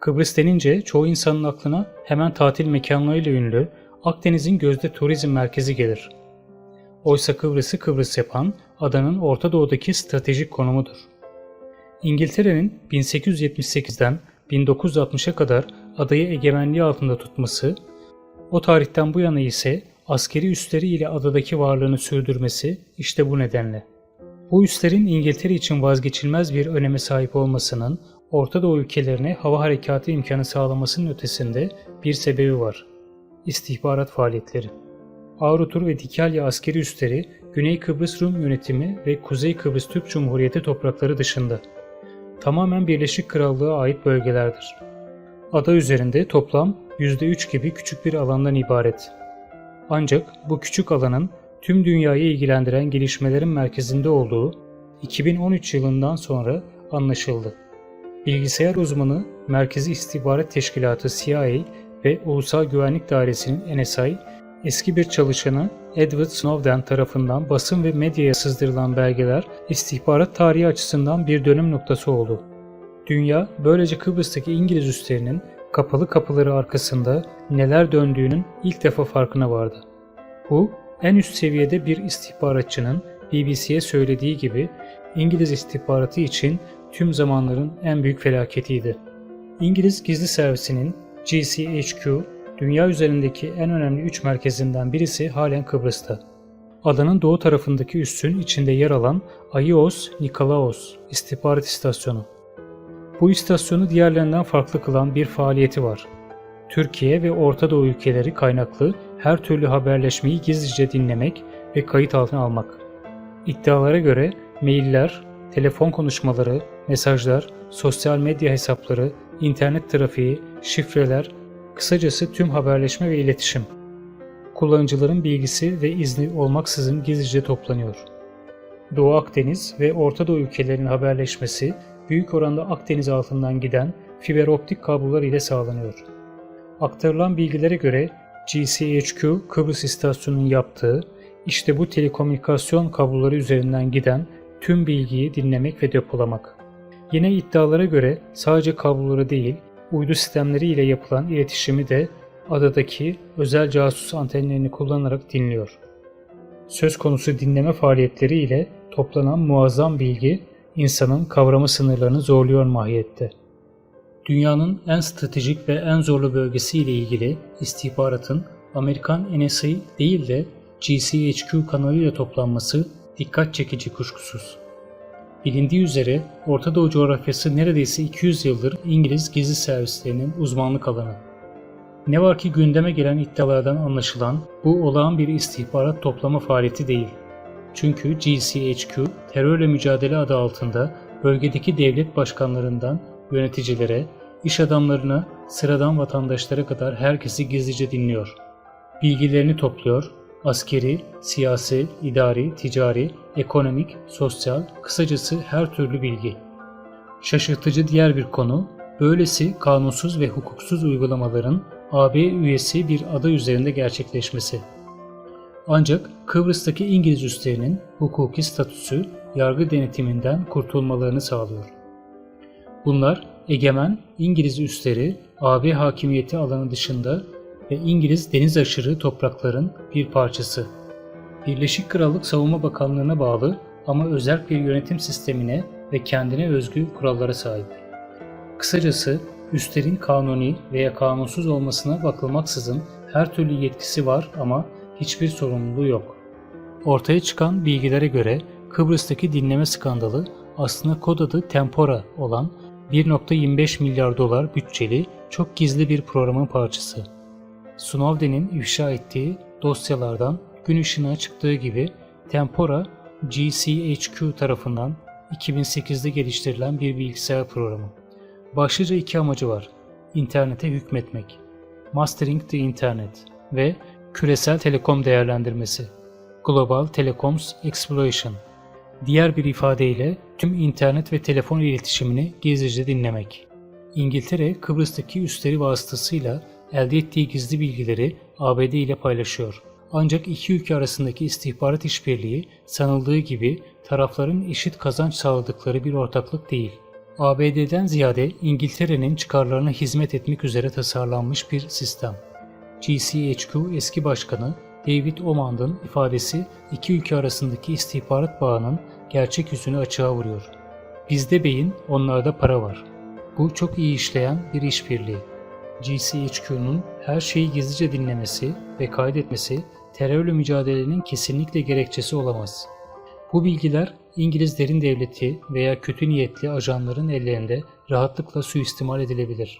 Kıbrıs denince çoğu insanın aklına hemen tatil mekanlarıyla ünlü Akdeniz'in gözde turizm merkezi gelir. Oysa Kıbrıs'ı Kıbrıs yapan adanın Orta Doğu'daki stratejik konumudur. İngiltere'nin 1878'den 1960'a kadar adayı egemenliği altında tutması, o tarihten bu yana ise askeri üsleri ile adadaki varlığını sürdürmesi işte bu nedenle. Bu üslerin İngiltere için vazgeçilmez bir öneme sahip olmasının Orta Doğu ülkelerine hava harekatı imkanı sağlamasının ötesinde bir sebebi var. İstihbarat faaliyetleri. Avrutur ve Dikalya askeri üsleri Güney Kıbrıs Rum yönetimi ve Kuzey Kıbrıs Türk Cumhuriyeti toprakları dışında. Tamamen Birleşik Krallığa ait bölgelerdir. Ada üzerinde toplam %3 gibi küçük bir alandan ibaret. Ancak bu küçük alanın tüm dünyayı ilgilendiren gelişmelerin merkezinde olduğu 2013 yılından sonra anlaşıldı. Bilgisayar uzmanı Merkezi İstihbarat Teşkilatı CIA ve Ulusal Güvenlik Dairesi'nin NSA, eski bir çalışanı Edward Snowden tarafından basın ve medyaya sızdırılan belgeler istihbarat tarihi açısından bir dönüm noktası oldu. Dünya böylece Kıbrıs'taki İngiliz üslerinin kapalı kapıları arkasında neler döndüğünün ilk defa farkına vardı. Bu en üst seviyede bir istihbaratçının BBC'ye söylediği gibi İngiliz istihbaratı için tüm zamanların en büyük felaketiydi. İngiliz gizli servisinin GCHQ, dünya üzerindeki en önemli üç merkezinden birisi halen Kıbrıs'ta. Adanın doğu tarafındaki üssün içinde yer alan Ayios Nikolaos istihbarat istasyonu. Bu istasyonu diğerlerinden farklı kılan bir faaliyeti var. Türkiye ve Orta Doğu ülkeleri kaynaklı her türlü haberleşmeyi gizlice dinlemek ve kayıt altına almak. İddialara göre mailler, telefon konuşmaları, mesajlar, sosyal medya hesapları, internet trafiği, şifreler, kısacası tüm haberleşme ve iletişim. Kullanıcıların bilgisi ve izni olmaksızın gizlice toplanıyor. Doğu Akdeniz ve Orta Doğu ülkelerinin haberleşmesi büyük oranda Akdeniz altından giden fiber optik kablolar ile sağlanıyor. Aktarılan bilgilere göre GCHQ Kıbrıs istasyonunun yaptığı işte bu telekomünikasyon kabloları üzerinden giden tüm bilgiyi dinlemek ve depolamak. Yine iddialara göre sadece kabloları değil, uydu sistemleri ile yapılan iletişimi de adadaki özel casus antenlerini kullanarak dinliyor. Söz konusu dinleme faaliyetleri ile toplanan muazzam bilgi insanın kavrama sınırlarını zorluyor mahiyette. Dünyanın en stratejik ve en zorlu bölgesi ile ilgili istihbaratın Amerikan NSA değil de GCHQ kanalıyla toplanması dikkat çekici kuşkusuz. Bilindiği üzere Orta Doğu coğrafyası neredeyse 200 yıldır İngiliz gizli servislerinin uzmanlık alanı. Ne var ki gündeme gelen iddialardan anlaşılan bu olağan bir istihbarat toplama faaliyeti değil. Çünkü GCHQ terörle mücadele adı altında bölgedeki devlet başkanlarından yöneticilere, iş adamlarına, sıradan vatandaşlara kadar herkesi gizlice dinliyor. Bilgilerini topluyor, askeri, siyasi, idari, ticari, ekonomik, sosyal, kısacası her türlü bilgi. Şaşırtıcı diğer bir konu, böylesi kanunsuz ve hukuksuz uygulamaların AB üyesi bir ada üzerinde gerçekleşmesi. Ancak Kıbrıs'taki İngiliz üslerinin hukuki statüsü yargı denetiminden kurtulmalarını sağlıyor. Bunlar egemen İngiliz üsleri AB hakimiyeti alanı dışında ve İngiliz deniz aşırı toprakların bir parçası. Birleşik Krallık Savunma Bakanlığı'na bağlı ama özel bir yönetim sistemine ve kendine özgü kurallara sahip. Kısacası üslerin kanuni veya kanunsuz olmasına bakılmaksızın her türlü yetkisi var ama hiçbir sorumluluğu yok. Ortaya çıkan bilgilere göre Kıbrıs'taki dinleme skandalı aslında kod adı Tempora olan 1.25 milyar dolar bütçeli çok gizli bir programın parçası. Snowden'in ifşa ettiği dosyalardan gün ışığına çıktığı gibi Tempora GCHQ tarafından 2008'de geliştirilen bir bilgisayar programı. Başlıca iki amacı var. İnternete hükmetmek, Mastering the Internet ve küresel telekom değerlendirmesi, Global Telecoms Exploration. Diğer bir ifadeyle tüm internet ve telefon iletişimini gizlice dinlemek. İngiltere, Kıbrıs'taki üsleri vasıtasıyla elde ettiği gizli bilgileri ABD ile paylaşıyor. Ancak iki ülke arasındaki istihbarat işbirliği sanıldığı gibi tarafların eşit kazanç sağladıkları bir ortaklık değil. ABD'den ziyade İngiltere'nin çıkarlarına hizmet etmek üzere tasarlanmış bir sistem. GCHQ eski başkanı David Omand'ın ifadesi iki ülke arasındaki istihbarat bağının gerçek yüzünü açığa vuruyor. Bizde beyin, onlarda para var. Bu çok iyi işleyen bir işbirliği. GCHQ'nun her şeyi gizlice dinlemesi ve kaydetmesi terörle mücadelenin kesinlikle gerekçesi olamaz. Bu bilgiler İngiliz derin devleti veya kötü niyetli ajanların ellerinde rahatlıkla suistimal edilebilir.